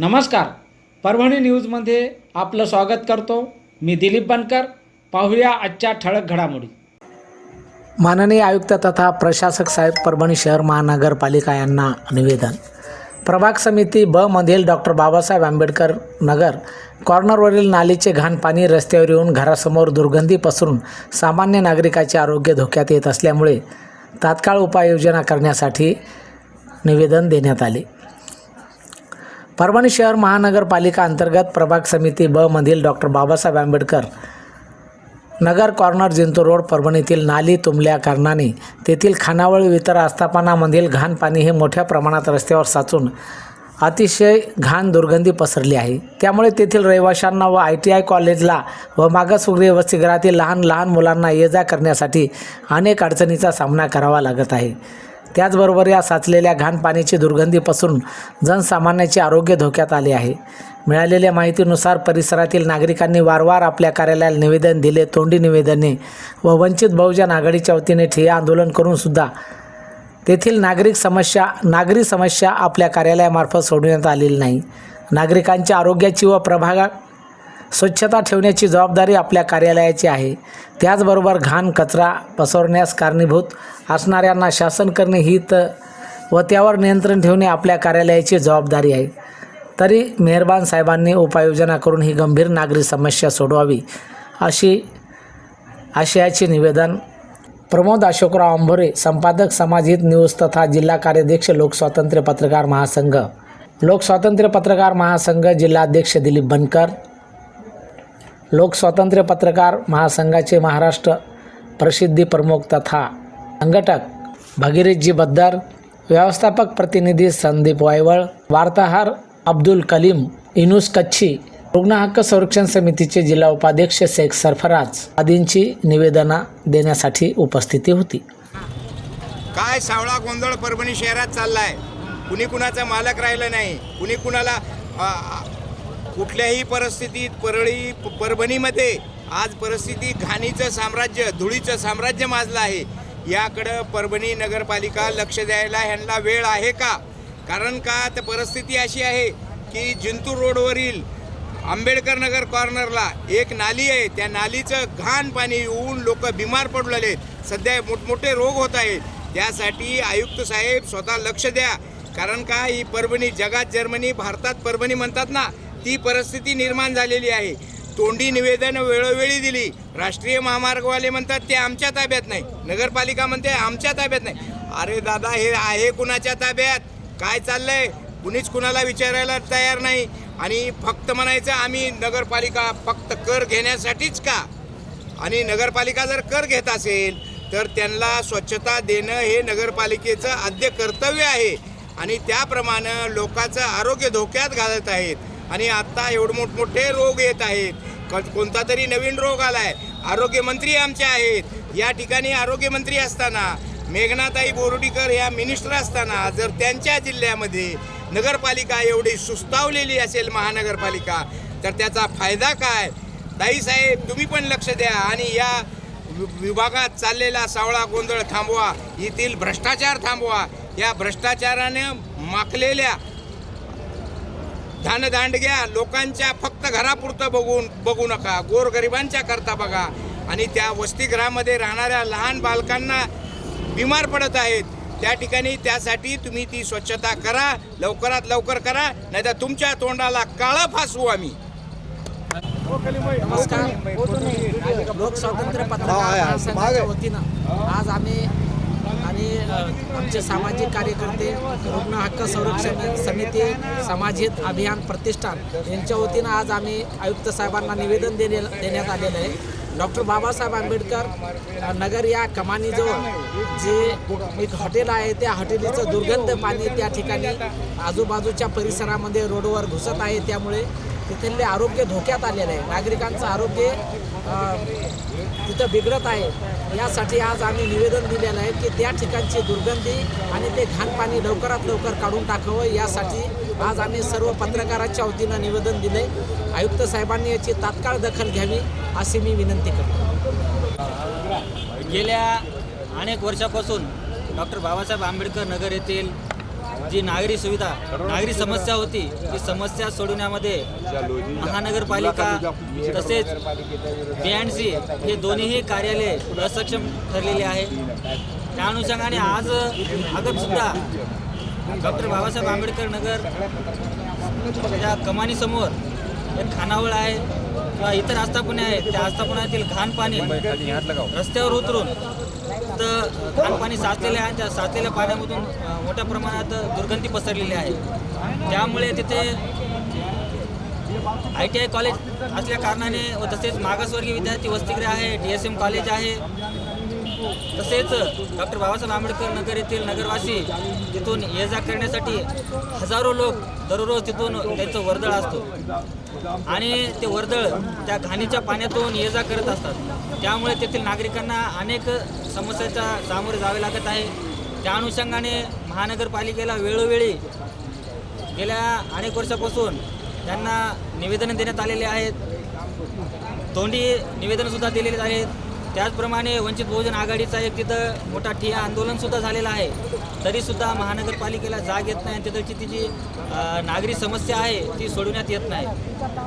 नमस्कार. परभणी न्यूजमध्ये आपलं स्वागत करतो. मी दिलीप बनकर. पाहूया आजच्या ठळक घडामोडी. माननीय आयुक्त तथा प्रशासक साहेब परभणी शहर महानगरपालिका यांना निवेदन. प्रभाग समिती ब मधील डॉक्टर बाबासाहेब आंबेडकर नगर कॉर्नरवरील नालीचे घाण पाणी रस्त्यावर येऊन घरासमोर दुर्गंधी पसरून सामान्य नागरिकाचे आरोग्य धोक्यात येत असल्यामुळे तात्काळ उपाययोजना करण्यासाठी निवेदन देण्यात आले. परभणी शहर महानगरपालिका अंतर्गत प्रभाग समिती ब मधील doctor Babasaheb Ambedkar Nagar corner Jintur road परभणीतील नाली तुंबल्या कारणाने तेथील खानावळ वितर आस्थापनामधील घाण पाणी हे मोठ्या प्रमाणात रस्त्यावर साचून अतिशय घाण दुर्गंधी पसरली आहे. त्यामुळे तेथील रहिवाशांना व आय टी आय कॉलेजला व मागासवर्गीय वसतिगृहातील लहान लहान मुलांना ये जा करण्यासाठी अनेक अडचणीचा सामना करावा लागत आहे. त्याचबरोबर या साचलेल्या घाण पाण्याची दुर्गंधी पसरून जनसामान्याचे आरोग्य धोक्यात आले आहे. मिळालेल्या माहितीनुसार परिसरातील नागरिकांनी वारंवार आपल्या कार्यालयाला निवेदन दिले तोंडी निवेदने व वंचित बहुजन आघाडीच्या वतीने ठिय्या आंदोलन करूनसुद्धा तेथील नागरिक समस्या नागरी समस्या आपल्या कार्यालयामार्फत सोडवण्यात आलेली नाही. नागरिकांच्या आरोग्याची व प्रभागा स्वच्छता ठेवण्याची जबाबदारी आपल्या कार्यालयाची आहे. त्याचबरोबर घाण कचरा पसरण्यास कारणीभूत असणाऱ्यांना शासन करणे ही तर व त्यावर नियंत्रण ठेवणे आपल्या कार्यालयाची जबाबदारी आहे. तरी मेहरबान साहेबांनी उपाययोजना करून ही गंभीर नागरी समस्या सोडवावी अशी आशयाचे निवेदन प्रमोद अशोकराव अंभोरे संपादक समाजहित न्यूज तथा जिल्हा कार्याध्यक्ष लोकस्वातंत्र्य पत्रकार महासंघ. लोकस्वातंत्र्य पत्रकार महासंघ जिल्हाध्यक्ष दिलीप बनकर लोकस्वातंत्र्य पत्रकार महासंघाचे महाराष्ट्र प्रसिद्धी प्रमुख तथा संघटक भगीरथजी बद्दर व्यवस्थापक प्रतिनिधी संदीप वायवळ वार्ताहर अब्दुल कलीम इनुस कच्छी रुग्ण हक्क संरक्षण समितीचे जिल्हा उपाध्यक्ष शेख सरफराज आदींची निवेदना देण्यासाठी उपस्थिती होती. काय सावळा गोंधळ परभणी शहरात चाललाय? कुणी कुणाचा मालक राहिला नाही? कुणी कुणाला कुठल्याही परिस्थितीत परळी प- परभणीमध्ये आज परिस्थिती घाणीचं साम्राज्य धुळीचं साम्राज्य माजलं आहे. याकडं परभणी नगरपालिका लक्ष द्यायला ह्यांना वेळ आहे का? कारण का तर परिस्थिती अशी आहे की जिंतूर रोडवरील आंबेडकर नगर कॉर्नरला एक नाली आहे. त्या नालीचं घाण पाणी येऊन लोक बिमार पडू लागले सध्या मोठमोठे रोग होत आहेत. त्यासाठी आयुक्त साहेब स्वतः लक्ष द्या. कारण का? ही परभणी जगात जर्मनी भारतात परभणी म्हणतात ना? ती परिस्थिती निर्माण झालेली आहे. तोंडी निवेदन वेळोवेळी दिली. राष्ट्रीय महामार्गवाले म्हणतात ते आमच्या ताब्यात नाही. नगरपालिका म्हणते आमच्या ताब्यात नाही. अरे दादा हे आहे कुणाच्या ताब्यात? काय चाललंय? कुणीच कुणाला विचारायला तयार नाही. आणि फक्त म्हणायचं आम्ही नगरपालिका फक्त कर घेण्यासाठीच का? आणि नगरपालिका जर कर घेत असेल तर त्यांना स्वच्छता देणं हे नगरपालिकेचं आद्य कर्तव्य आहे. आणि त्याप्रमाणे लोकांचं आरोग्य धोक्यात घालत आहेत. आणि आत्ता एवढे मोठमोठे रोग येत आहेत. क- कोणता तरी नवीन रोग आलाय. आरोग्यमंत्री आमचे आहेत. या ठिकाणी आरोग्यमंत्री असताना मेघनाताई बोर्डीकर या मिनिस्टर असताना जर त्यांच्या जिल्ह्यामध्ये नगरपालिका एवढी सुस्तावलेली असेल महानगरपालिका तर त्याचा फायदा काय? ताई साहेब तुम्ही पण लक्ष द्या आणि या वि- विभागात चाललेला सावळा गोंधळ थांबवा. येथील भ्रष्टाचार थांबवा. या भ्रष्टाचाराने माखलेल्या घ्या लोकांच्या फक्त घरापुरतं बघून बघू नका. गोरगरिबांच्या करता बघा. आणि त्या वसतिगृहामध्ये राहणाऱ्या लहान बालकांना बिमार पडत आहेत. त्या ठिकाणी त्यासाठी तुम्ही ती स्वच्छता करा लवकरात लवकर करा नाहीतर तुमच्या तोंडाला काळं फासवू आम्ही. नमस्कार. लोकस्वातंत्र्य पत्रकार महासंघाच्या वतीनं आज आम्ही आणि आमचे सामाजिक कार्यकर्ते रुग्ण हक्क संरक्षण समिती समाजहित अभियान प्रतिष्ठान यांच्या वतीनं आज आम्ही आयुक्त साहेबांना निवेदन देणे देण्यात आलेलं आहे. डॉक्टर बाबासाहेब आंबेडकर नगर या कमानीजवळ जे एक हॉटेल आहे त्या हॉटेलीचं दुर्गंध पाणी त्या ठिकाणी आजूबाजूच्या परिसरामध्ये रोडवर घुसत आहे. त्यामुळे तिथले आरोग्य धोक्यात आलेलं आहे. नागरिकांचं आरोग्य तिथं बिघडत आहे. यासाठी आज आम्ही निवेदन दिलेलं आहे की त्या ठिकाणची दुर्गंधी आणि ते घाण पाणी लवकरात लवकर काढून टाकावं. यासाठी आज आम्ही सर्व पत्रकारांच्या वतीनं निवेदन दिले आयुक्त साहेबांनी याची तात्काळ दखल घ्यावी अशी मी विनंती करतो. गेल्या अनेक वर्षापासून डॉक्टर बाबासाहेब आंबेडकर नगर येथील जी नागरी सुविधा नागरी समस्या होती ती समस्या सोडवण्यामध्ये महानगरपालिका तसेच बी एन सी हे दोन्हीही कार्यालय असक्षम ठरलेले आहे. त्या अनुषंगाने आज अगत डॉक्टर बाबासाहेब आंबेडकर नगर त्या कमानीसमोर एक खानावळ आहे. इतर आस्थापने आहेत. त्या आस्थापनातील घाण पाणी रस्त्यावर उतरून तर घाण पाणी साचलेले आहे त्या साचलेल्या पाण्यामधून मोठ्या प्रमाणात दुर्गंधी पसरलेली आहे. त्यामुळे तिथे आय टी आय कॉलेज असल्या कारणाने व तसेच मागासवर्गीय विद्यार्थी वसतिगृह आहे डी एस एम कॉलेज आहे. तसेच डॉक्टर बाबासाहेब आंबेडकर नगर येथील नगरवासी तिथून ये जा करण्यासाठी हजारो लोक दररोज तिथून त्यांचं वर्दळ असतो. आणि ते वर्दळ त्या घाणीच्या पाण्यातून ये जा करत असतात. त्यामुळे तेथील नागरिकांना अनेक समस्यांच्या सामोरे जावे लागत आहे. त्या अनुषंगाने महानगरपालिकेला वेळोवेळी गेल्या अनेक वर्षापासून त्यांना निवेदनं देण्यात आलेले आहेत. तोंडी निवेदनसुद्धा दिलेली आहेत. त्याचप्रमाणे वंचित बहुजन आघाडीचा एक तिथं मोठा ठिया आंदोलनसुद्धा झालेला आहे. तरीसुद्धा महानगरपालिकेला जाग येत नाही तिथलची ती जी नागरी समस्या आहे ती सोडवण्यात येत नाही.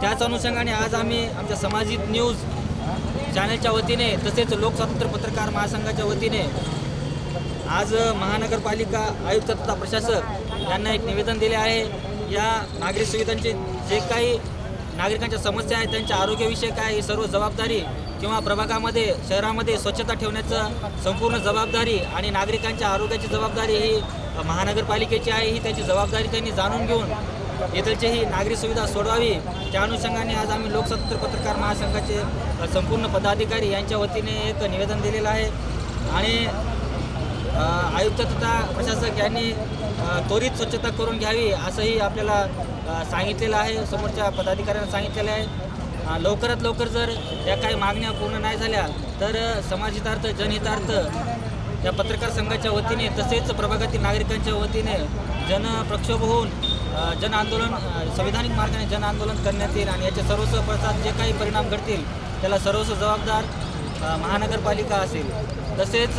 त्याच अनुषंगाने आज आम्ही आमच्या समाजित न्यूज चॅनलच्या वतीने तसेच लोकस्वातंत्र्य पत्रकार महासंघाच्या वतीने आज महानगरपालिका आयुक्त तथा प्रशासक यांना एक निवेदन दिले आहे. या नागरी सुविधांचे जे काही नागरिकांच्या समस्या आहेत त्यांच्या आरोग्यविषयक आहे ही सर्व जबाबदारी किंवा प्रभागामध्ये शहरामध्ये स्वच्छता ठेवण्याचं संपूर्ण जबाबदारी आणि नागरिकांच्या आरोग्याची जबाबदारी ही महानगरपालिकेची आहे ही त्याची जबाबदारी त्यांनी जाणून घेऊन येथलची ही नागरी सुविधा सोडवावी. त्या अनुषंगाने आज आम्ही लोकस्वातंत्र्य पत्रकार महासंघाचे संपूर्ण पदाधिकारी यांच्या वतीने एक निवेदन दिलेलं आहे. आणि आयुक्त तथा प्रशासक यांनी त्वरित स्वच्छता करून घ्यावी असंही आपल्याला सांगितलेलं आहे. समोरच्या पदाधिकाऱ्यांना सांगितलेलं आहे. लवकरात लवकर जर या काही मागण्या पूर्ण नाही झाल्या तर अ, समाजहितार्थ जनहितार्थ या पत्रकार संघाच्या वतीने तसेच प्रभागातील नागरिकांच्या वतीने जनप्रक्षोभ होऊन जन आंदोलन संविधानिक मार्गाने जन आंदोलन करण्यात येईल आणि याचे सर्वस्व पडसाद जे काही परिणाम घडतील त्याला सर्वस्व जबाबदार महानगरपालिका असेल. तसेच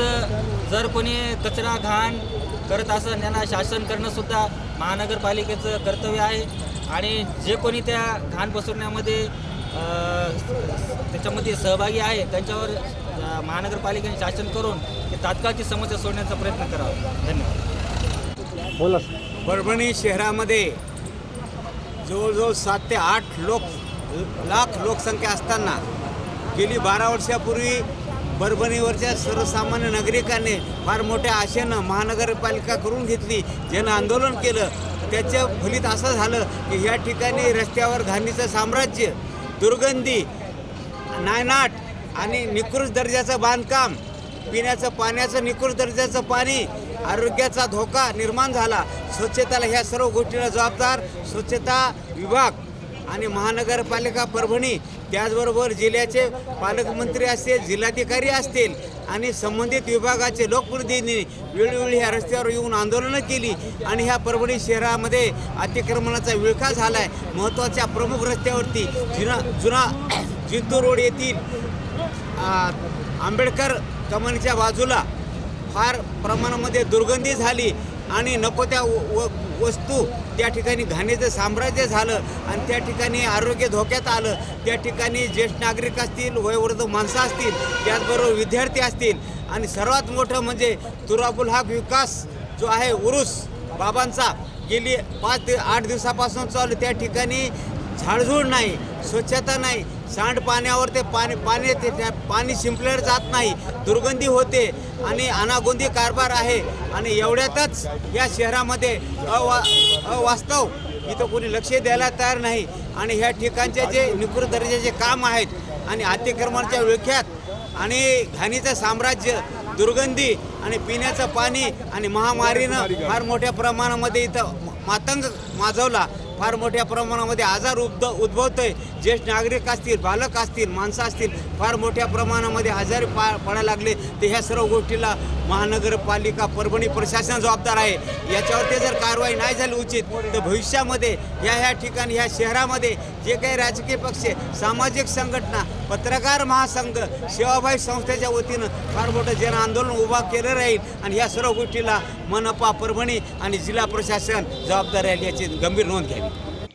जर कोणी कचरा घाण करत असेल त्यांना शासन करणंसुद्धा महानगरपालिकेचं कर्तव्य आहे. आणि जे कोणी त्या घाण पसरण्यामध्ये त्याच्यामध्ये सहभागी आहे. त्यांच्यावर महानगरपालिकेने शासन करून ते तात्काळची समस्या सोडण्याचा प्रयत्न करावा. धन्यवाद. बोला परभणी शहरामध्ये जवळजवळ सात ते आठ लोक लाख लोकसंख्या असताना गेली बारा वर्षापूर्वी परभणीवरच्या सर्वसामान्य नागरिकांनी फार मोठ्या आशेनं महानगरपालिका करून घेतली. जन आंदोलन केलं त्याचं फलित असं झालं की ह्या ठिकाणी रस्त्यावर घाणीचं साम्राज्य दुर्गंधी नायनाट आणि निकृष्ट दर्जाचं बांधकाम पिण्याचं पाण्याचं निकृष्ट दर्जाचं पाणी आरोग्याचा धोका निर्माण झाला. स्वच्छताला ह्या सर्व गोष्टीला जबाबदार स्वच्छता विभाग आणि महानगरपालिका परभणी त्याचबरोबर जिल्ह्याचे पालकमंत्री असतील जिल्हाधिकारी असतील आणि संबंधित विभागाचे लोकप्रतिनिधी वेळोवेळी ह्या रस्त्यावर येऊन आंदोलनं केली आणि ह्या परभणी शहरामध्ये अतिक्रमणाचा विळखा झाला आहे महत्त्वाच्या प्रमुख रस्त्यावरती जुना जुना जिंतूर रोड येथील आंबेडकर कमानीच्या बाजूला फार प्रमाणामध्ये दुर्गंधी झाली आणि नको त्या व- व- वस्तू त्या ठिकाणी घाणीचं साम्राज्य झालं आणि त्या ठिकाणी आरोग्य धोक्यात आलं. त्या ठिकाणी ज्येष्ठ नागरिक असतील वयोवृद्ध माणसं असतील त्याचबरोबर विद्यार्थी असतील. आणि सर्वात मोठं म्हणजे तुराबुल हा विकास जो आहे उरुस बाबांचा गेली पाच ते आठ दिवसापासून चालू त्या ठिकाणी झाडझूड नाही. स्वच्छता नाही. सांडपाण्यावर ते पाणी पाणी ते त्या पाणी शिंपलेलं जात नाही. दुर्गंधी होते आणि अनागोंदी कारभार आहे. आणि एवढ्यातच या शहरामध्ये अवा अवास्तव इथं कोणी लक्ष द्यायला तयार नाही. आणि ह्या ठिकाणचे जे निकृत दर्जाचे काम आहेत आणि अतिक्रमणाच्या विळख्यात आणि घाणीचं साम्राज्य दुर्गंधी आणि पिण्याचं पाणी आणि महामारीनं फार मोठ्या प्रमाणामध्ये इथं मातंग माजवला. फार मोठ्या प्रमाणामध्ये आजार उद्भ उद्भवतोय. ज्येष्ठ नागरिक असतील बालक असतील माणसं असतील फार मोठ्या प्रमाणामध्ये आजारी पा पडायला लागले तर ह्या सर्व गोष्टीला महानगरपालिका परभणी प्रशासन जबाबदार आहे. याच्यावरती जर कारवाई नाही झाली उचित तर भविष्यामध्ये ह्या ह्या ठिकाणी ह्या शहरामध्ये जे काही राजकीय पक्ष सामाजिक संघटना पत्रकार महासंघ सेवाभावी संस्थेच्या वतीनं फार मोठं जन आंदोलन उभा केलं राहील आणि ह्या सर्व गोष्टीला मनपा परभणी आणि जिल्हा प्रशासन जबाबदार राहील याची गंभीर नोंद घ्यावी.